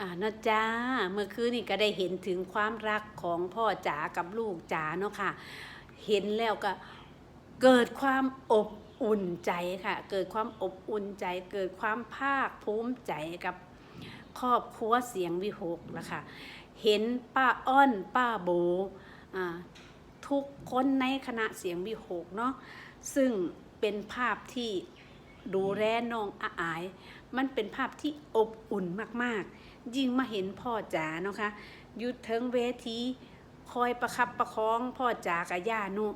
อ่านะจ้าเมื่อคืนนี่ก็ได้เห็นถึงความรักของพ่อจ๋ากับลูกจ๋าเนาะค่ะ เห็นแล้วก็เกิดความอบอุ่นใจค่ะ เกิดความอบอุ่นใจ เกิดความภาคภูมิใจกับครอบครัวเสียงวิหกละค่ะเห็นป้าอ้อนป้าโบทุกคนในคณะเสียงวิหกเนาะซึ่งเป็นภาพที่ดูแลน้องอาอาย มันเป็นภาพที่อบอุ่นมากๆ ยิ่งมาเห็นพ่อจ๋าเนาะคะอยุดเทิงเวทีคอยประคับประคอง พ่อจ๋ากับย่านุ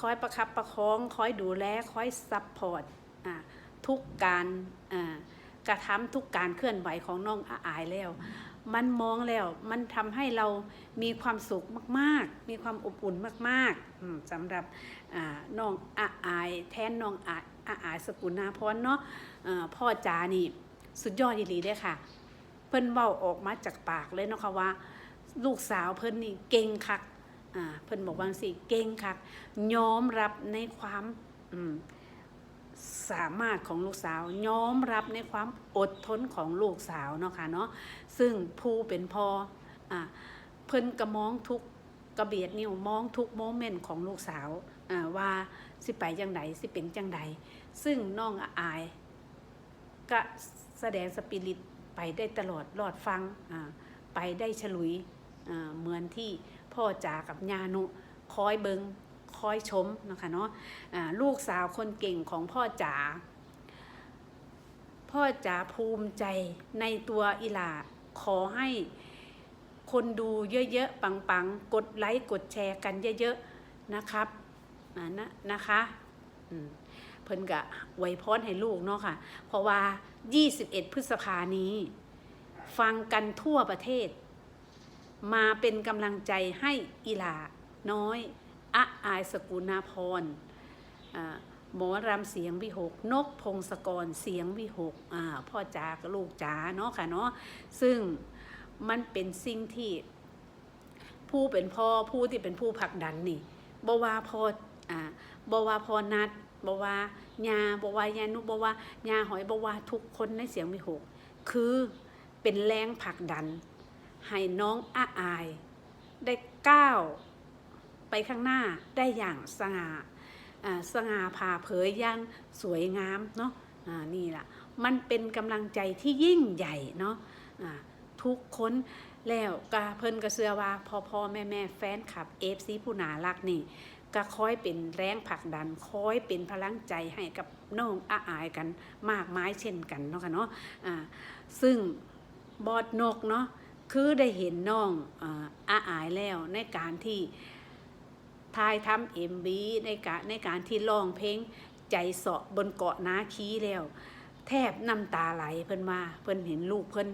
คอยประคับประคองคอยดูแลคอยซัพพอร์ตทุกการกระทำทุกการเคลื่อนไหวของน้องอาอายแล้ว มันมองแล้วมันทำให้เรามีความสุขมากๆ มีความอบอุ่นมากๆอืมสำหรับน้องอาอาย แทนน้องอาอาอายสกุลนาพรเนาะพ่อจ๋านี่ สุดยอดอีหลีเด้ค่ะ เพิ่นเว้าออกมาจากปากเลยเนาะค่ะว่า ลูกสาวเพิ่นนี่เก่งคักอ่าเพิ่นบอกว่าสิเก่งคักยอมรับในความอืมสามารถของลูกสาวยอมรับในความอดทนของลูกสาวเนาะค่ะเนาะซึ่งผู้เป็นพ่ออ่าเพิ่นก็มองทุกกระเบียดนิ้วมองทุกโมเมนต์ของลูกสาวอ่าว่าสิไปจังไดสิเป็นจังไดซึ่งน้องอายก็แสดงสปิริต ไปได้ตลอดรอดฟังไปได้ฉลุยเหมือนที่พ่อจ๋ากับญานุคอยเบิงคอยชมนะคะเนาะลูกสาวคนเก่งของพ่อจ๋าพ่อจ๋าภูมิใจในตัวอิหลาขอให้คนดูเยอะๆ ปังๆ กดไลค์ กดแชร์กันเยอะๆ นะครับอ่านะนะคะอืม พิ่นกะไวพรให้ลูกเนาะค่ะ เพราะว่า 21 พฤษภานี้ ฟังกันทั่วประเทศ มาเป็นกำลังใจให้อีหลาน้อยอะอายสกุณาพรหมอรำเสียงวิหก นกพงศกรเสียงวิหกพ่อจ๋ากับลูกจ๋าเนาะค่ะเนาะซึ่งมันเป็นสิ่งที่ผู้เป็นพ่อผู้ที่เป็นผู้ผลักดันนี่บว่าพ่ออ่าบว่าพ่อนัด บว่าญาบว่ายานุบว่ายาหอยบว่าทุกคนในเสียงวิหกคือเป็นแรงผลักดัน ให้น้องอาอาย ได้ก้าวไปข้างหน้าได้อย่างสง่าสง่าผ่าเผยอย่างสวยงามเนาะอ่านี่แหละมันเป็นกำลังใจที่ยิ่งใหญ่เนาะอ่าทุกคนแล้วกาเพิ่นกระเสือว่าพ่อพ่อแม่แม่แฟนคลับเอฟซีผู้นารักนี่ ก็คอยเป็นแรงผลักดันคอยเป็นพลังใจให้กับน้องอาอายกันมากมายเช่นกันเนาะค่ะเนาะอ่าซึ่งบอดนกเนาะคือได้เห็นน้องอาอายแล้วในการที่ทายทำเอ็มบีในการในการที่ร้องเพลงใจเสาะบนเกาะนาคีแล้ว แทบน้ำตาไหลเพิ่นมาเพิ่นเห็นลูกเพิ่น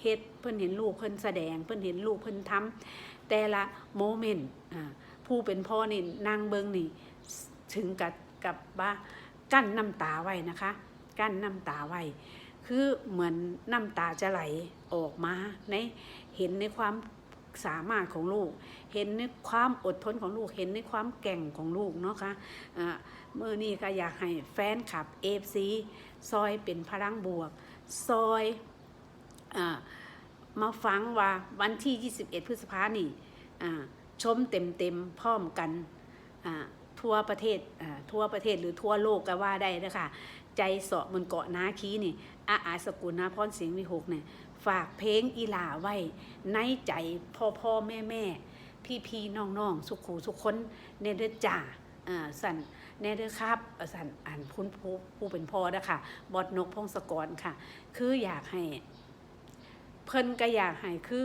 เฮ็ดเพิ่นเห็นลูกเพิ่นแสดง เพิ่นเห็นลูกเพิ่นทำแต่ละโมเมนต์อ่า ผู้เป็นพ่อนี่นางเบิงนี่ถึงกับกับว่ากั้นน้ำตาไว้นะคะ กั้นน้ำตาไว้คือเหมือนน้ำตาจะไหลออกมาในเห็นในความสามารถของลูก เห็นในความอดทนของลูก เห็นในความแก่งของลูกเนาะคะอ่าเมื่อนี้ก็อยากให้แฟนคลับเอฟซีซอยเป็นพลังบวก ซอยอมาฟังว่าวันที่ 21 พฤษภานี่อ่า ชมเต็มเต็มๆพร้อมกันทั่วประเทศทั่วประเทศหรือทั่วโลกก็ว่าได้นะคะใจเสาะบนเกาะนาคีนี่อาอาสกุลนาพรเสียงวิหกเนี่ยฝากเพลงอีหลาไว้ในใจพ่อพ่อแม่แม่พี่พี่น้องน้องสุขูสุขคนเนเดอจ่าอ่าสันเนเดอครับสันอ่านพุ้นผู้ผู้เป็นพ่อนะคะบอดนกพงศกรค่ะ คืออยากให้ เพิ่นก็อยากให้คือ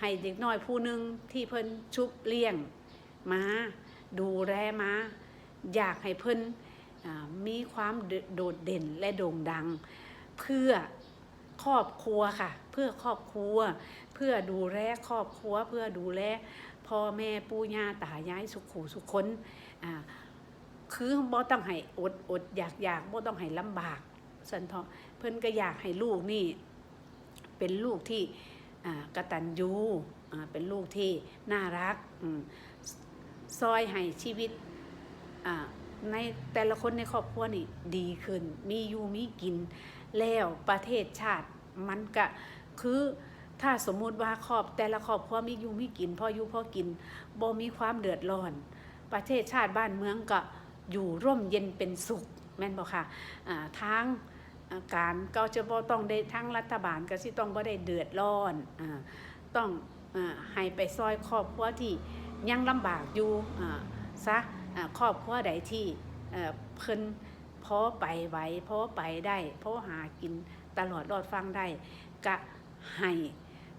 ให้เด็กน้อยผู้หนึ่งที่เพิ่นชุบเลี้ยงมาดูแลมาอยากให้เพิ่นมีความโดดเด่นและโด่งดัง เพื่อครอบครัวค่ะ เพื่อครอบครัว เพื่อดูแลครอบครัว เพื่อดูแลพ่อแม่ปู่ย่าตายายสุขูสุขคนอ่าคือบ่ต้องให้อดอดอยากอยากบ่ต้องให้ลำบากสันเถาะเพิ่นก็อยากให้ลูกนี่ เป็นลูกที่ กตัญญูเป็นลูกที่น่ารักซอยให้ชีวิตในแต่ละคนในครอบครัวนี่ดีขึ้น มีอยู่มีกินแล้วประเทศชาติมันก็คือถ้าสมมุติว่าครอบแต่ละครอบครัวมีอยู่มีกินพออยู่พอกินบ่มีความเดือดร้อน ประเทศชาติบ้านเมืองก็อยู่ร่มเย็นเป็นสุขแม่นบ่ค่ะอ่าทาง อาการก็จะบ่ต้องได้ทั้งรัฐบาลก็สิต้องบ่ได้เดือดร้อนอ่าต้องอ่าให้ไปซอยครอบครัวที่ยังลำบากอยู่อ่าซะอ่าครอบครัวใดที่เอ่อเพิ่นพอไปไหวพอไปได้พอหากินตลอดรอดฟังได้ก็ให้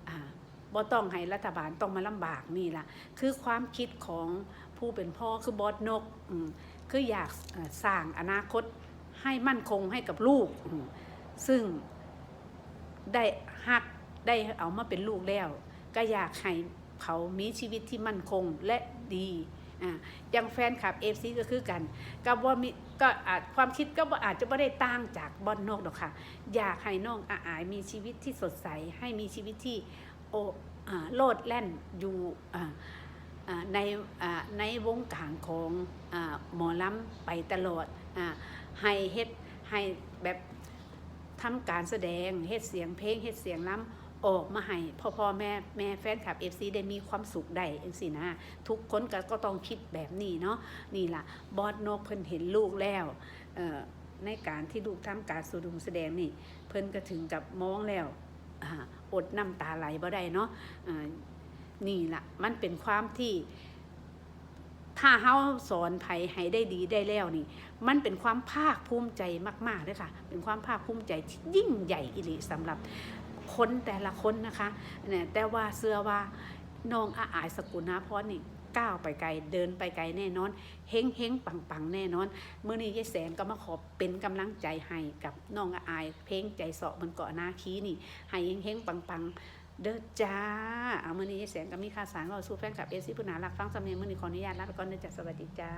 อ่าบ่ต้องให้รัฐบาลต้องมาลำบากนี่ล่ะ คือความคิดของผู้เป็นพ่อคือบอสนกอืมคืออยากเอ่อสร้างอนาคต ให้มั่นคงให้กับลูก ซึ่งได้หักได้เอามาเป็นลูกแล้ว ก็อยากให้เขามีชีวิตที่มั่นคงและดีอย่างแฟนคลับเอฟซีก็คือกันก็บ่ามีก็อาจความคิดก็บ่อาจจะไม่ได้ต่างจากบอสนอกหรอกค่ะ อยากให้น้องอาอายมีชีวิตที่สดใส ให้มีชีวิตที่โอโลดแล่นอยู่ในในวงการของอหมอลำไปตลอดอ ให้เฮ็ดให้แบบทำการแสดงเฮ็ดเสียงเพลงเฮ็ดเสียงล้ำออกมาให้พ่อพ่อแม่แม่แฟนคลับ FC ได้มีความสุขได้เองสินะ ทุกคนก็ก็ต้องคิดแบบนี้เนาะนี่ล่ะ บอสนกเพิ่นเห็นลูกแล้วในการที่ลูกทำการแสดงแสดงนี่ เพิ่นก็ถึงกับมองแล้วอดน้ำตาไหลบ่ได้เนาะนี่ล่ะ มันเป็นความที่ ถ้าเฮาสอนไผให้ได้ดีได้แล้วนี่ มันเป็นความภาคภูมิใจมากๆเลยค่ะ เป็นความภาคภูมิใจที่ยิ่งใหญ่อิริสำหรับคนแต่ละคนนะคะเนี่ยแต่ว่าเสื้อว่าน้องอาอายสกุลนาพรนี่ก้าวไปไกลเดินไปไกลแน่นอนเฮงเฮงปังปังแน่นอนเมื่อนี้ยายแสนก็มาขอเป็นกำลังใจให้กับน้องอาอาย เพลงใจเสาะมันเกาะนาคีนี่ให้เฮงเฮงปังปัง เด้อจ้า เอามือนี้แสงกับมีคาสารเราสู้แฟนคลับเอซี่ผู้นารักฟังสำเนียงมือนี้ขออนุญาตลาไปก่อนเด้อจ้าสวัสดีจ้า